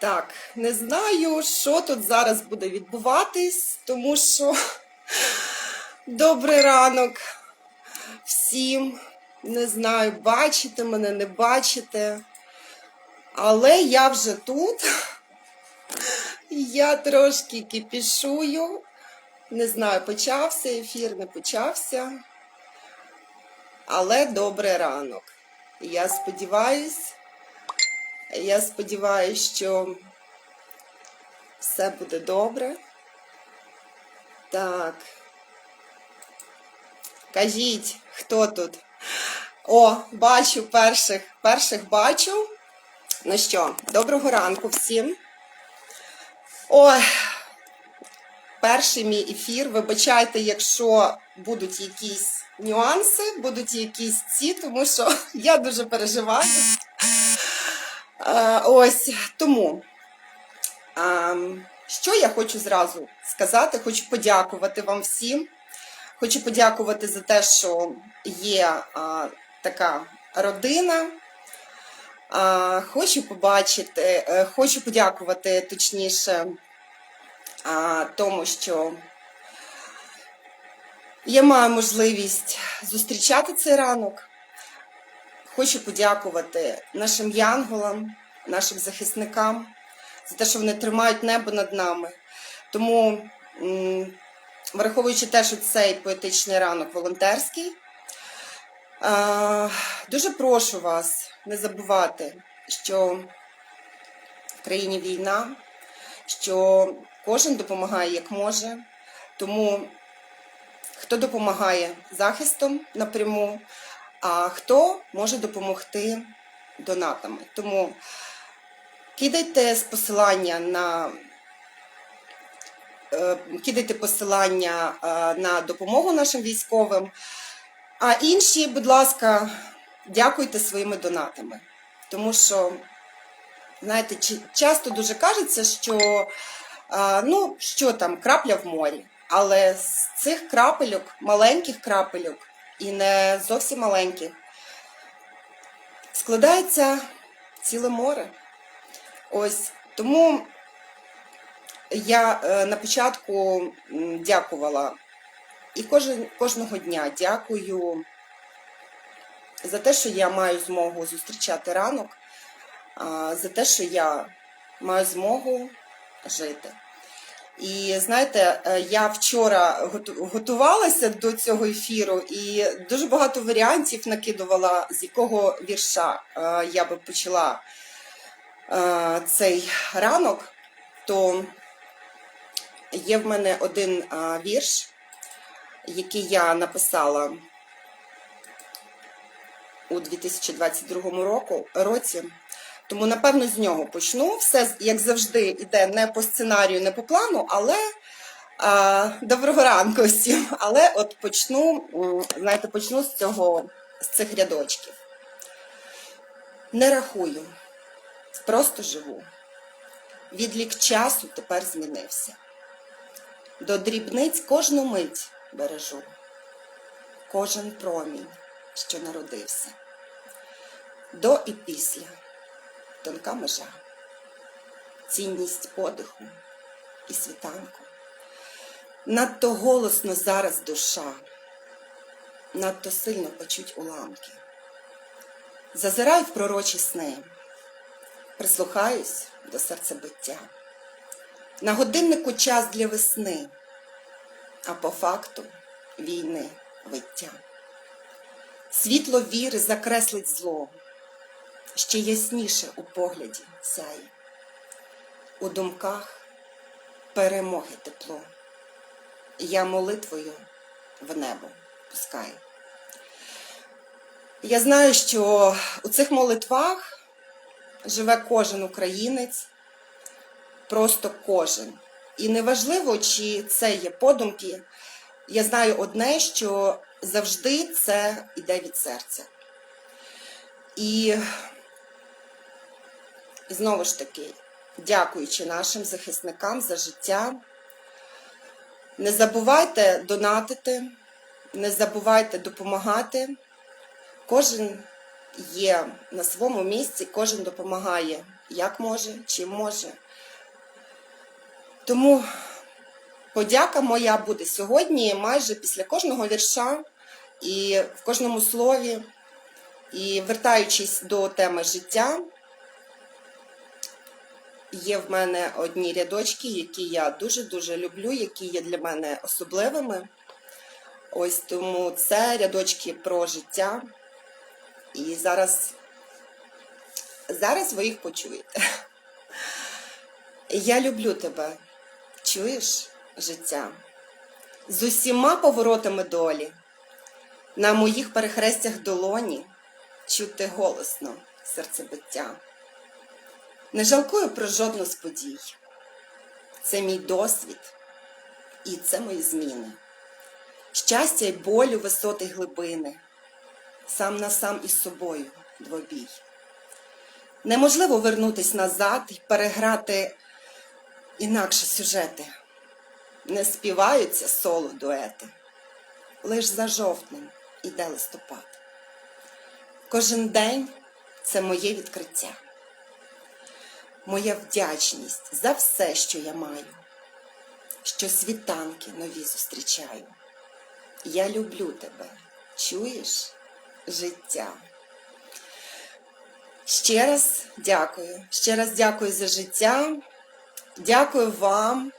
Так, не знаю, що тут зараз буде відбуватись, тому що добрий ранок всім. Не знаю, бачите мене, не бачите. Але я вже тут. Я трошки кипішую. Не знаю, почався ефір, не почався. Але добрий ранок. Я сподіваюсь, я сподіваюся, що все буде добре. Так. Кажіть, хто тут? О, бачу перших. Перших бачу. Ну що, доброго ранку всім. Ой, перший мій ефір. Вибачайте, якщо будуть якісь нюанси, будуть якісь ці, тому що я дуже переживаю. Е, Ось тому. Що я хочу зразу сказати? Хочу подякувати вам всім. Хочу подякувати за те, що є така родина. Хочу побачити, е, хочу подякувати точніше тому, що я маю можливість зустрічати цей ранок. Хочу подякувати нашим янголам, нашим захисникам за те, що вони тримають небо над нами. Тому, враховуючи те, що цей поетичний ранок волонтерський, дуже прошу вас не забувати, що в країні війна, що кожен допомагає як може. Тому хто допомагає захистом напряму, а хто може допомогти донатами. Тому кидайте з посилання на е, кидайте посилання е, на допомогу нашим військовим. А інші, будь ласка, дякуйте своїми донатами. Тому що, знаєте, часто дуже кажеться, що ну, що там, крапля в морі. Але з цих крапельок, маленьких крапельок, і не зовсім маленьких, складається ціле море. Ось тому я е, на початку дякувала і кожен, кожного дня дякую за те, що я маю змогу зустрічати ранок, за те, що я маю змогу жити. І знаєте, е, я вчора готувалася до цього ефіру і дуже багато варіантів накидувала, з якого вірша е, я би почала е, цей ранок. То є в мене один вірш, який я написала у 2022 року, році. Тому, напевно, з нього почну. Все, як завжди, йде не по сценарію, не по плану, але а, доброго ранку всім. Але от почну, знаєте, почну з цього, з цих рядочків. Не рахую, просто живу. Відлік часу тепер змінився. До дрібниць кожну мить бережу, кожен промінь, що народився. До і після тонка межа, цінність подиху і світанку. Надто голосно зараз душа, надто сильно печуть уламки. Зазираю в пророчі сни, прислухаюсь до серцебиття. На годиннику час для весни, а по факту війни виття. Світло віри закреслить зло, ще ясніше у погляді сяє, у думках перемоги тепло. Я молитвою в небо пускаю. Я знаю, що у цих молитвах живе кожен українець, просто кожен. І неважливо, чи це є подумки, я знаю одне, що завжди це йде від серця. І знову ж таки, дякуючи нашим захисникам за життя, не забувайте донатити, не забувайте допомагати. Кожен є на своєму місці, кожен допомагає як може, чим може. Тому подяка моя буде сьогодні майже після кожного вірша і в кожному слові. І вертаючись до теми життя, є в мене одні рядочки, які я дуже-дуже люблю, які є для мене особливими. Ось тому це рядочки про життя. І зараз, зараз ви їх почуєте. Я люблю тебе, чуєш життя? З усіма поворотами долі, на моїх перехрестях долоні чути голосно серцебиття. Не жалкую про жодну з подій. Це мій досвід і це мої зміни. Щастя й болю висоти глибини, сам на сам із собою двобій. Неможливо вернутись назад і переграти інакше сюжети. Не співаються соло дуети, лиш за жовтнем іде листопад. Кожен день це моє відкриття, моя вдячність за все, що я маю, що світанки нові зустрічаю. Я люблю тебе, чуєш життя. Ще раз дякую. Ще раз дякую за життя. Дякую вам.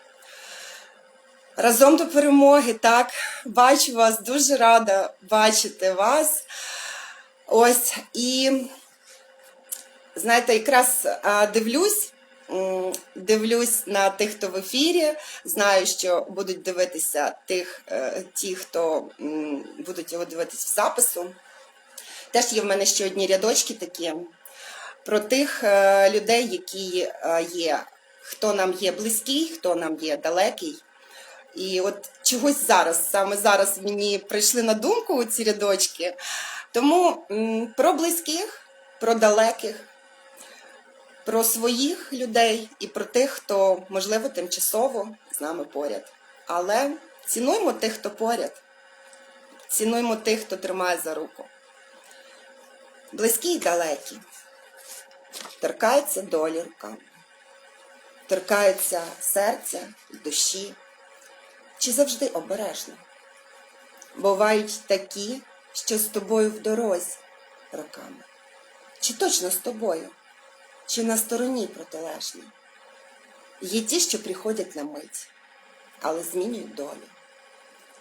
Разом до перемоги, так, бачу вас, дуже рада бачити вас. Ось і знаєте, якраз дивлюсь, дивлюсь на тих, хто в ефірі. Знаю, що будуть дивитися тих, е, ті, хто будуть його дивитись в запису. Теж є в мене ще одні рядочки такі про тих е, людей, які е, є, хто нам є близький, хто нам є далекий. І от чогось зараз, саме зараз мені прийшли на думку ці рядочки. Тому про близьких, про далеких, про своїх людей і про тих, хто, можливо, тимчасово з нами поряд. Але цінуймо тих, хто поряд. Цінуймо тих, хто тримає за руку. Близькі й далекі. Торкаються долі руками, торкаються серця, душі. Чи завжди обережно? Бувають такі, що з тобою в дорозі роками. Чи точно з тобою, чи на стороні протилежній? Є ті, що приходять на мить, але змінюють долю.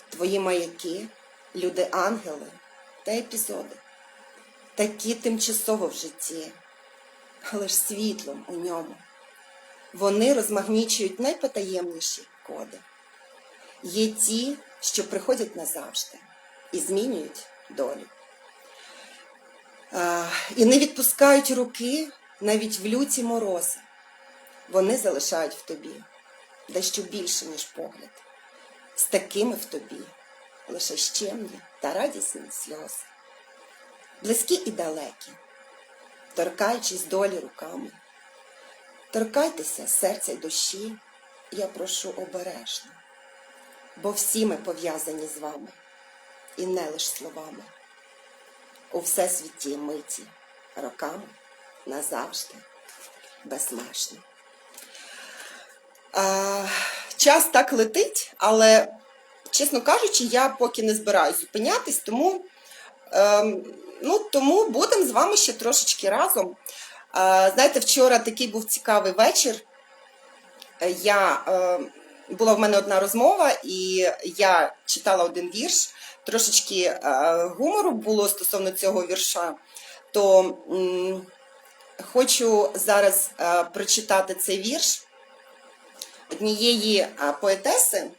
Твої маяки, люди-ангели та епізоди, такі тимчасово в житті, але ж світлом у ньому. Вони розмагнічують найпотаємніші коди. Є ті, що приходять назавжди і змінюють долю. І не відпускають руки навіть в люті морози. Вони залишають в тобі дещо більше, ніж погляд. З такими в тобі лише щемні та радісні сльози. Близькі і далекі, торкаючись долі руками. Торкайтеся серця й душі, я прошу обережно бо всі ми пов'язані з вами, і не лише словами. У всесвіті миті, роками, назавжди, безмежно. Час так летить, але, чесно кажучи, я поки не збираюсь зупинятись, тому, ем, ну, тому будемо з вами ще трошечки разом. Знаєте, вчора такий був цікавий вечір. Я е, була в мене одна розмова, і я читала один вірш. Трошечки е, гумору було стосовно цього вірша. То хочу зараз е, прочитати цей вірш однієї е, поетеси.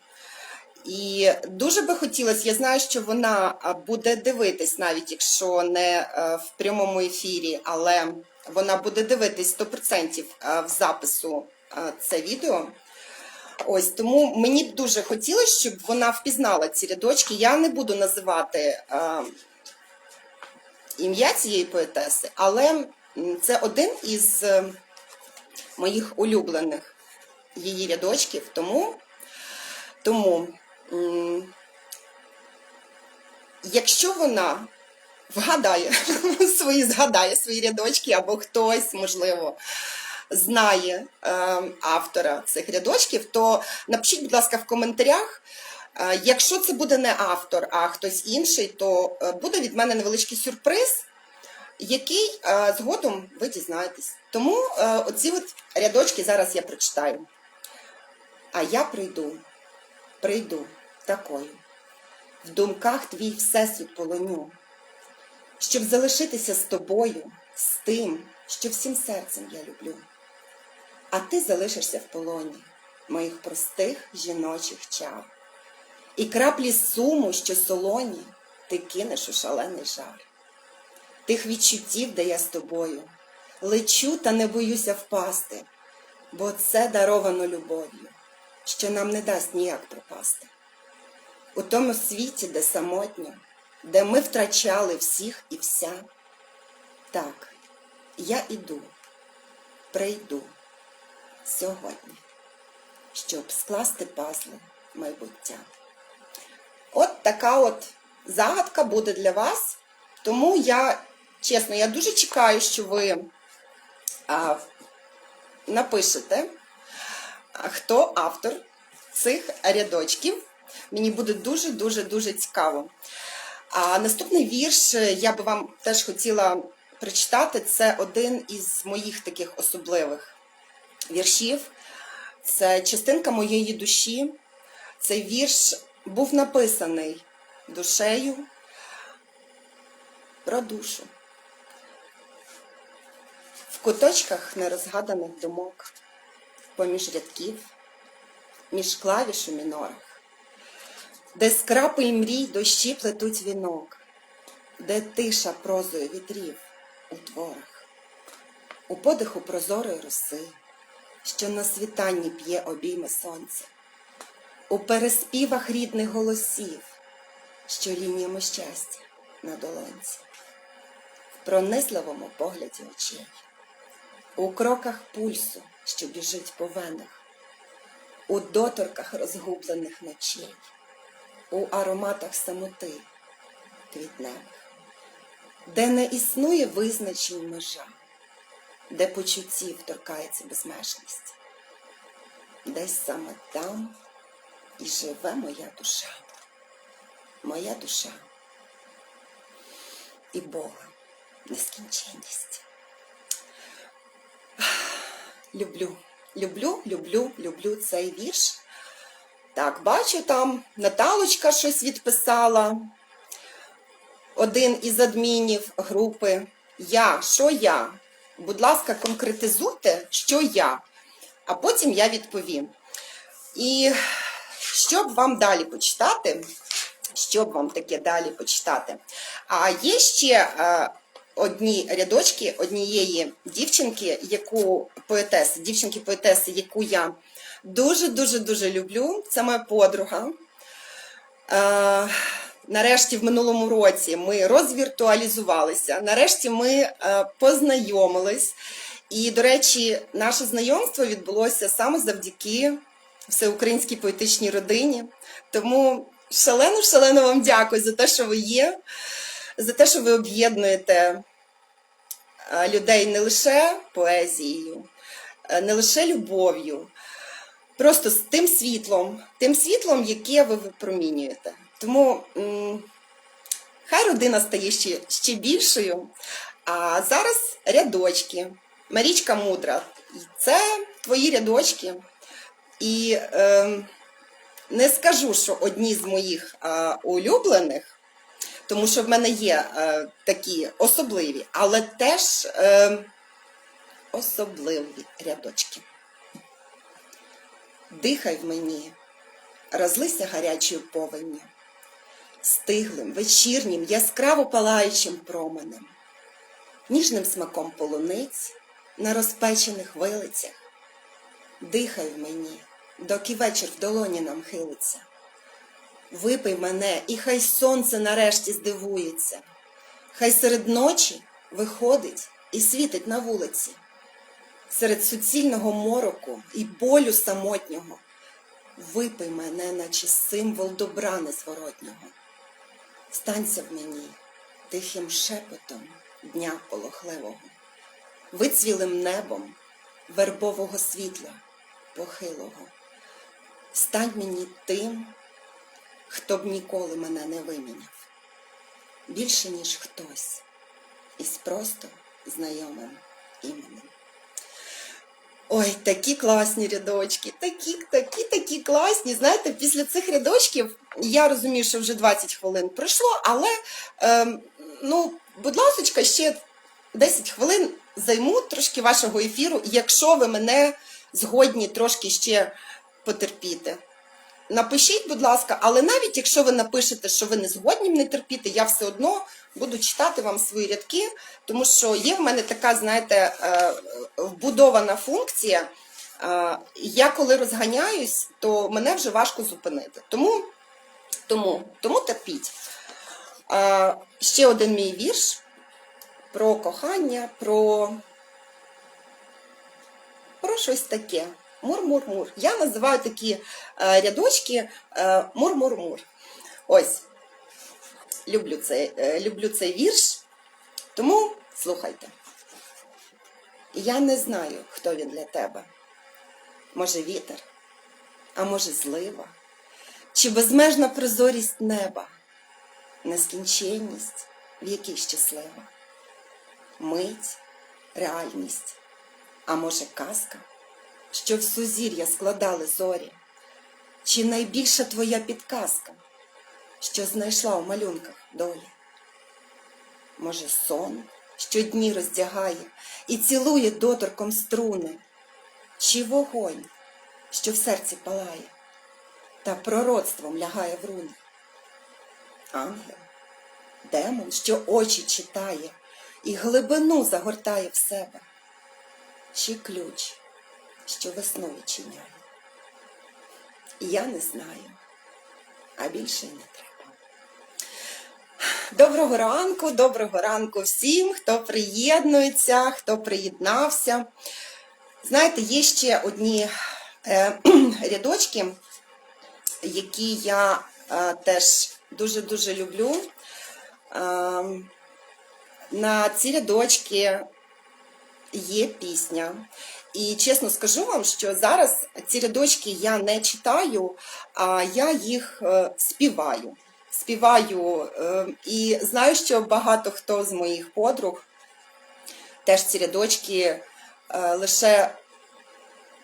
І дуже би хотілося, я знаю, що вона е, буде дивитись, навіть якщо не в прямому ефірі, але вона буде дивитись 100% е, в запису це відео. Ось тому мені б дуже хотілося, щоб вона впізнала ці рядочки. Я не буду називати ім'я цієї поетеси, але це один із е, моїх улюблених її рядочків. Тому, тому якщо вона вгадає свої, згадає свої рядочки, або хтось, можливо, знає е, автора цих рядочків, то напишіть, будь ласка, в коментарях. Е, Якщо це буде не автор, а хтось інший, то буде від мене невеличкий сюрприз, який е, згодом ви дізнаєтесь. Тому е, оці от рядочки зараз я прочитаю. А я прийду, прийду такою. В думках твій всесвіт полоню, щоб залишитися з тобою, з тим, що всім серцем я люблю. А ти залишишся в полоні моїх простих жіночих чар. І краплі суму, що солоні, ти кинеш у шалений жар. Тих відчуттів, де я з тобою, лечу та не боюся впасти, бо це даровано любов'ю, що нам не дасть ніяк пропасти. У тому світі, де самотньо, де ми втрачали всіх і вся. Так, я іду, прийду сьогодні, щоб скласти пазли майбуття. От така от загадка буде для вас. Тому я, чесно, я дуже чекаю, що ви а, напишете, хто автор цих рядочків. Мені буде дуже-дуже-дуже цікаво. А наступний вірш е, я би вам теж хотіла прочитати. Це один із моїх таких особливих віршів. Це частинка моєї душі. Цей вірш був написаний душею про душу. В куточках нерозгаданих думок, поміж рядків, між клавіш у мінорах, де з крапель мрій дощі плетуть вінок, де тиша прозою вітрів у творах, у подиху прозорої роси, що на світанні п'є обійми сонця, у переспівах рідних голосів, що лініємо щастя на долонці, в пронизливому погляді очей, у кроках пульсу, що біжить по венах, у доторках розгублених ночей, у ароматах самоти квітневих, де не існує визначень межа, де почуттів торкається безмежність, десь саме там і живе моя душа, моя душа і Бога нескінченність. Люблю, люблю, люблю, люблю цей вірш. Так, бачу, там Наталочка щось відписала. Один із адмінів групи. Я, що я? Будь ласка, конкретизуйте, що я, а потім я відповім. І щоб вам далі почитати, щоб вам таке далі почитати. А є ще е, одні рядочки однієї дівчинки, яку поетеси, дівчинки-поетеси, яку я дуже-дуже дуже люблю. Це моя подруга. Е, Нарешті в минулому році ми розвіртуалізувалися. Нарешті ми е, познайомились. І, до речі, наше знайомство відбулося саме завдяки всеукраїнській поетичній родині. Тому шалено, шалено вам дякую за те, що ви є, за те, що ви об'єднуєте людей не лише поезією, е, не лише любов'ю, просто з тим світлом, тим світлом, яке ви випромінюєте. Тому хай родина стає ще, ще більшою. А зараз рядочки. Марічка мудра. Це твої рядочки. І е, не скажу, що одні з моїх е, улюблених, тому що в мене є е, такі особливі, але теж е, особливі рядочки. Дихай в мені, розлися гарячою повенню, стиглим, вечірнім, яскраво палаючим променем, ніжним смаком полуниць на розпечених вилицях. Дихай в мені, доки вечір в долоні нам хилиться. Випий мене, і хай сонце нарешті здивується, хай серед ночі виходить і світить на вулиці, серед суцільного мороку і болю самотнього. Випий мене, наче символ добра незворотнього. Станься в мені тихим шепотом дня полохливого, вицвілим небом вербового світла похилого. Стань мені тим, хто б ніколи мене не виміняв. Більше, ніж хтось, із просто знайомим іменем. Ой, такі класні рядочки, такі, такі, такі класні. Знаєте, після цих рядочків я розумію, що вже 20 хвилин пройшло, але ем, ну, будь ласка, ще 10 хвилин займу трошки вашого ефіру, якщо ви мене згодні трошки ще потерпіти. Напишіть, будь ласка, але навіть якщо ви напишете, що ви не згодні мене терпіти, я все одно буду читати вам свої рядки, тому що є в мене така, знаєте, е, вбудована функція. Е, Я коли розганяюсь, то мене вже важко зупинити. Тому, тому, тому терпіть. Е, Ще один мій вірш про кохання, про, про щось таке. Мур-мур-мур. Я називаю такі е, рядочки е, мур-мур-мур. Ось. Люблю цей, е, люблю цей вірш. Тому слухайте. Я не знаю, хто він для тебе. Може, вітер, а може, злива, чи безмежна прозорість неба, нескінченність, в якій щаслива, мить, реальність, а може, казка, що в сузір'я складали зорі, чи найбільша твоя підказка, що знайшла у малюнках долі. Може, сон, що дні роздягає і цілує доторком струни, чи вогонь, що в серці палає, та пророцтвом лягає в руни. Ангел, демон, що очі читає і глибину загортає в себе, чи ключ, що весну відчиняє. Я не знаю, а більше не треба. Доброго ранку, доброго ранку всім, хто приєднується, хто приєднався. Знаєте, є ще одні е, рядочки, які я е, теж дуже-дуже люблю. Е, на ці рядочки є пісня. І чесно скажу вам, що зараз ці рядочки я не читаю, а я їх е, співаю. Співаю е, і знаю, що багато хто з моїх подруг теж ці рядочки е, лише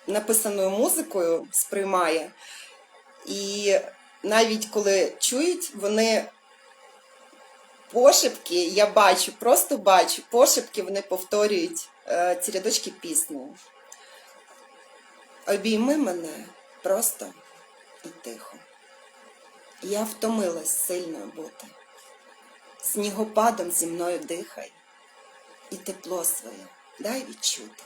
написаною музикою сприймає. І навіть коли чують, вони пошепки, я бачу, просто бачу, пошепки вони повторюють ці рядочки піснею. Обійми мене просто і тихо. Я втомилась сильною бути. Снігопадом зі мною дихай, і тепло своє дай відчути.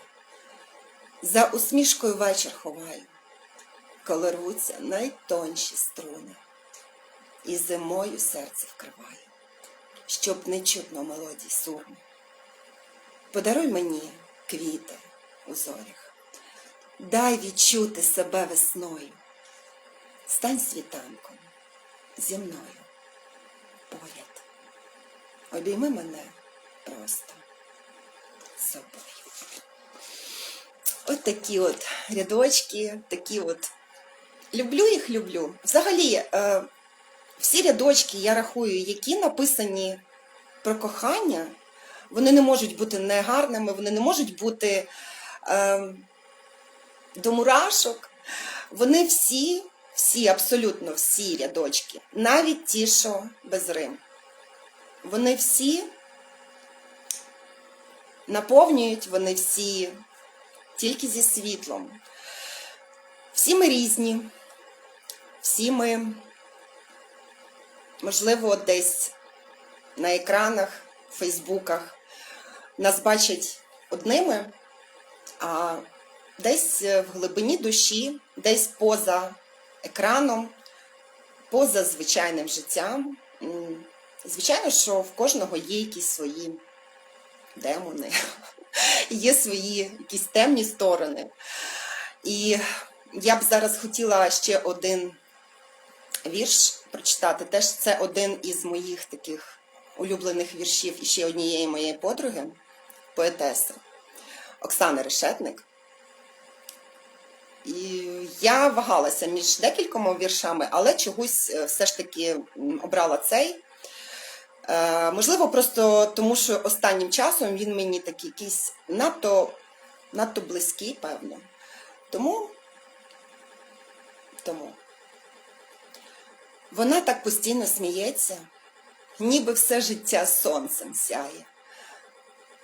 За усмішкою вечір ховаю, коли рвуться найтонші струни, і зимою серце вкриваю, щоб не чутно мелодій сурми. Подаруй мені квіти у зорях, дай відчути себе весною, стань світанком зі мною поряд. Обійми мене просто собою. От такі от рядочки, такі от. Люблю їх, люблю. Взагалі, е, всі рядочки, я рахую, які написані про кохання, вони не можуть бути негарними, вони не можуть бути е, до мурашок. Вони всі, всі, абсолютно всі рядочки, навіть ті, що без рим. Вони всі наповнюють, вони всі тільки зі світлом. Всі ми різні, всі ми, можливо, десь на екранах, в фейсбуках нас бачать одними, а десь в глибині душі, десь поза екраном, поза звичайним життям. Звичайно, що в кожного є якісь свої демони, є свої якісь темні сторони. І я б зараз хотіла ще один вірш прочитати. Теж це один із моїх таких улюблених віршів і ще однієї моєї подруги, поетеси Оксани Решетник. І Я вагалася між декількома віршами, але чогось е, все ж таки обрала цей. Е, можливо, просто тому, що останнім часом він мені такий якийсь надто, надто близький, певно. Тому, тому. Вона так постійно сміється, ніби все життя сонцем сяє.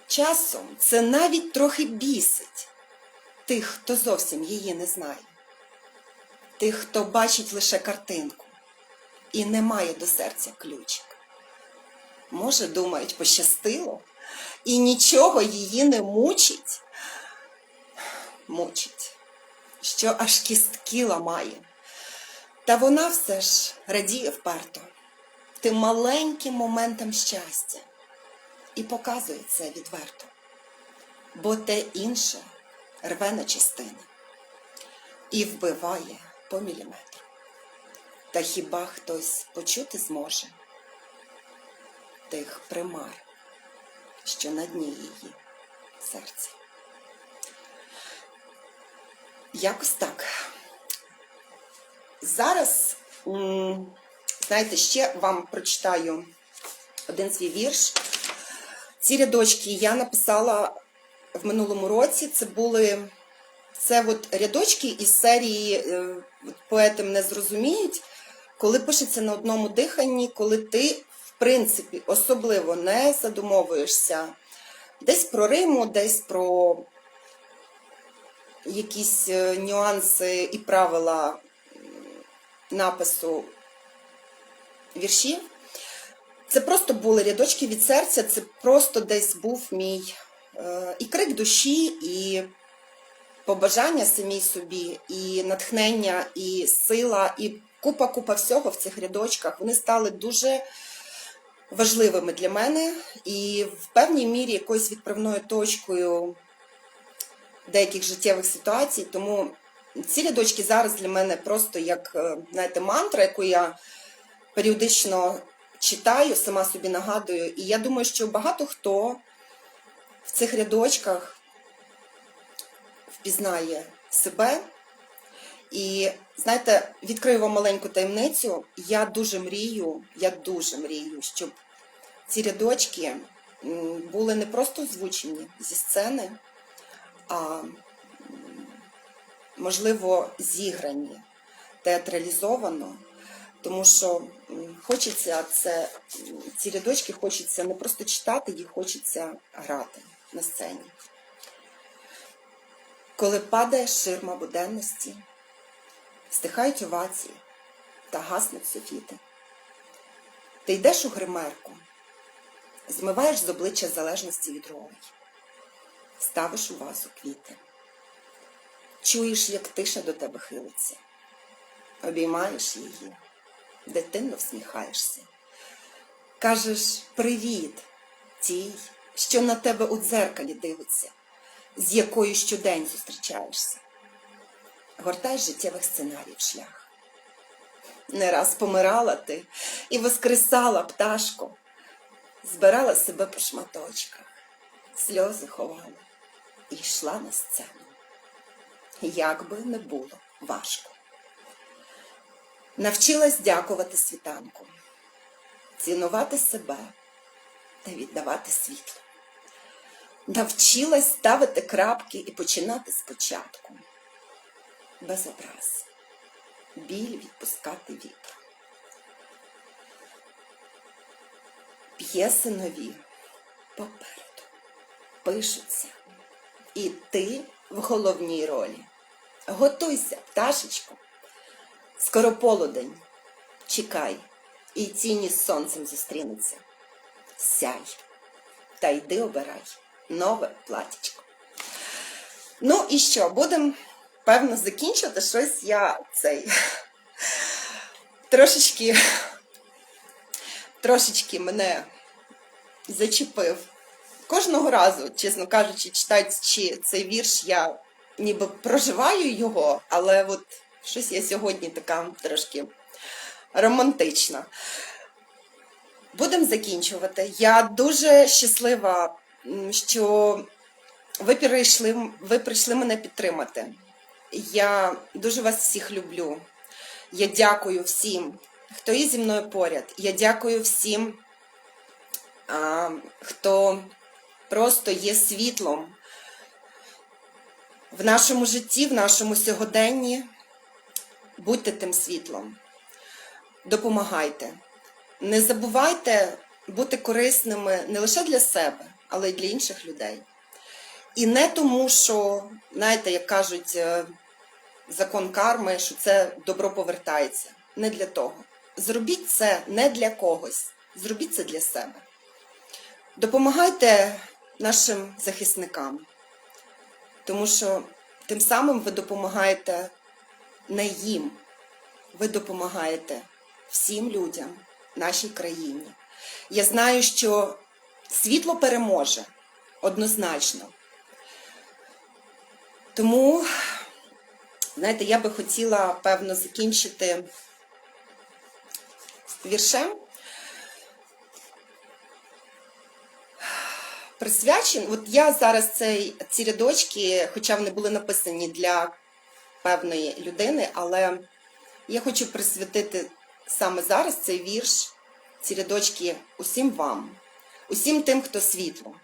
Часом це навіть трохи бісить тих, хто зовсім її не знає, тих, хто бачить лише картинку і не має до серця ключик. Може, думають, пощастило, і нічого її не мучить. Мучить, що аж кістки ламає. Та вона все ж радіє вперто тим маленьким моментам щастя і показує це відверто, бо те інше рве на частини і вбиває по міліметру. Та хіба хтось почути зможе тих примар, що на дні її серця? Якось так. Зараз, знаєте, ще вам прочитаю один свій вірш. Ці рядочки я написала в минулому році. Це були це от рядочки із серії е, поети мене зрозуміють, коли пишеться на одному диханні, коли ти, в принципі, особливо не задумовуєшся десь про Риму, десь про якісь е, нюанси і правила напису віршів. Це просто були рядочки від серця, це просто десь був мій е, і крик душі, і побажання самій собі, і натхнення, і сила, і купа-купа всього в цих рядочках. Вони стали дуже важливими для мене і в певній мірі якоюсь відправною точкою деяких життєвих ситуацій. Тому ці рядочки зараз для мене просто як е, знаєте, мантра, яку я періодично читаю, сама собі нагадую. І я думаю, що багато хто в цих рядочках впізнає себе. І знаєте, відкрию вам маленьку таємницю. Я дуже мрію, я дуже мрію, щоб ці рядочки були не просто озвучені зі сцени, а можливо зіграні, театралізовано. Тому що хочеться це, ці рядочки хочеться не просто читати, їх хочеться грати на сцені. Коли падає ширма буденності, стихають овації та гаснуть софіти. Ти йдеш у гримерку, змиваєш з обличчя залежності від ролей, ставиш у вазу квіти, чуєш, як тиша до тебе хилиться, обіймаєш її, дитинно всміхаєшся, кажеш привіт тій, що на тебе у дзеркалі дивиться, з якою щодень зустрічаєшся гортаєш життєвих сценаріїв шлях. Не раз помирала ти і воскресала пташко, збирала себе по шматочках, сльози ховала і йшла на сцену. Як би не було важко. Навчилась дякувати світанку, цінувати себе та віддавати світло. Навчилась ставити крапки і починати спочатку без образ, біль відпускати вітру. П'єси нові попереду пишуться, і ти в головній ролі. Готуйся, пташечко, скоро полудень, чекай, і тіні з сонцем зустрінуться. Сяй, та йди обирай нове платічко. Ну і що, будемо певно, закінчувати щось я цей трошечки, трошечки мене зачепив. Кожного разу, чесно кажучи, читаючи цей вірш, я ніби проживаю його, але от щось я сьогодні така трошки романтична. Будемо закінчувати. Я дуже щаслива, що ви прийшли, ви прийшли мене підтримати. Я дуже вас всіх люблю. Я дякую всім, хто є зі мною поряд. Я дякую всім, а, хто просто є світлом в нашому житті, в нашому сьогоденні. Будьте тим світлом. Допомагайте. Не забувайте бути корисними не лише для себе, але й для інших людей. І не тому, що, знаєте, як кажуть, е, закон карми, що це добро повертається. Не для того. Зробіть це не для когось, зробіть це для себе. Допомагайте нашим захисникам, тому що тим самим ви допомагаєте не їм, ви допомагаєте всім людям, нашій країні. Я знаю, що світло переможе однозначно. Тому, знаєте, я би хотіла, певно, закінчити віршем. Присвячен, от я зараз цей, ці рядочки, хоча вони були написані для певної людини, але я хочу присвятити саме зараз цей вірш, ці рядочки усім вам, усім тим, хто світло,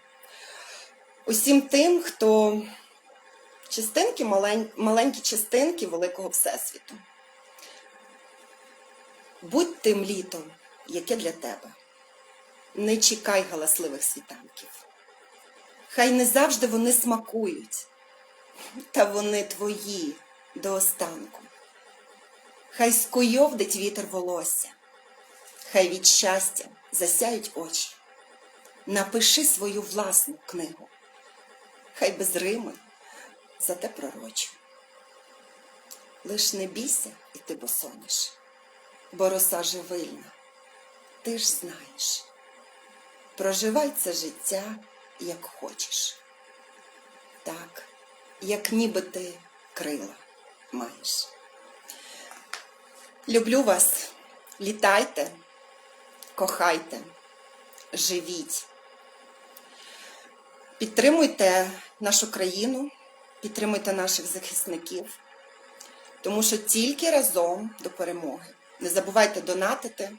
усім тим, хто частинки, маленькі частинки великого Всесвіту. Будь тим літом, яке для тебе. Не чекай галасливих світанків. Хай не завжди вони смакують, та вони твої до останку. Хай скуйовдить вітер волосся, хай від щастя засяють очі. Напиши свою власну книгу, хай без рими, зате пророчу. Лиш не бійся, і ти босоніш, бо роса живильна, ти ж знаєш. Проживай це життя, як хочеш. Так, як ніби ти крила маєш. Люблю вас, літайте, кохайте, живіть. Підтримуйте нашу країну, підтримуйте наших захисників, тому що тільки разом до перемоги. Не забувайте донатити,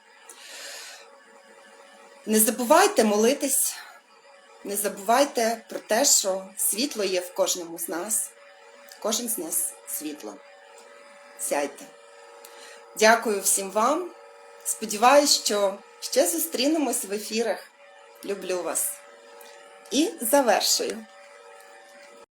не забувайте молитись, не забувайте про те, що світло є в кожному з нас, кожен з нас світло. Сяйте. Дякую всім вам. Сподіваюсь, що ще зустрінемось в ефірах. Люблю вас. І завершую.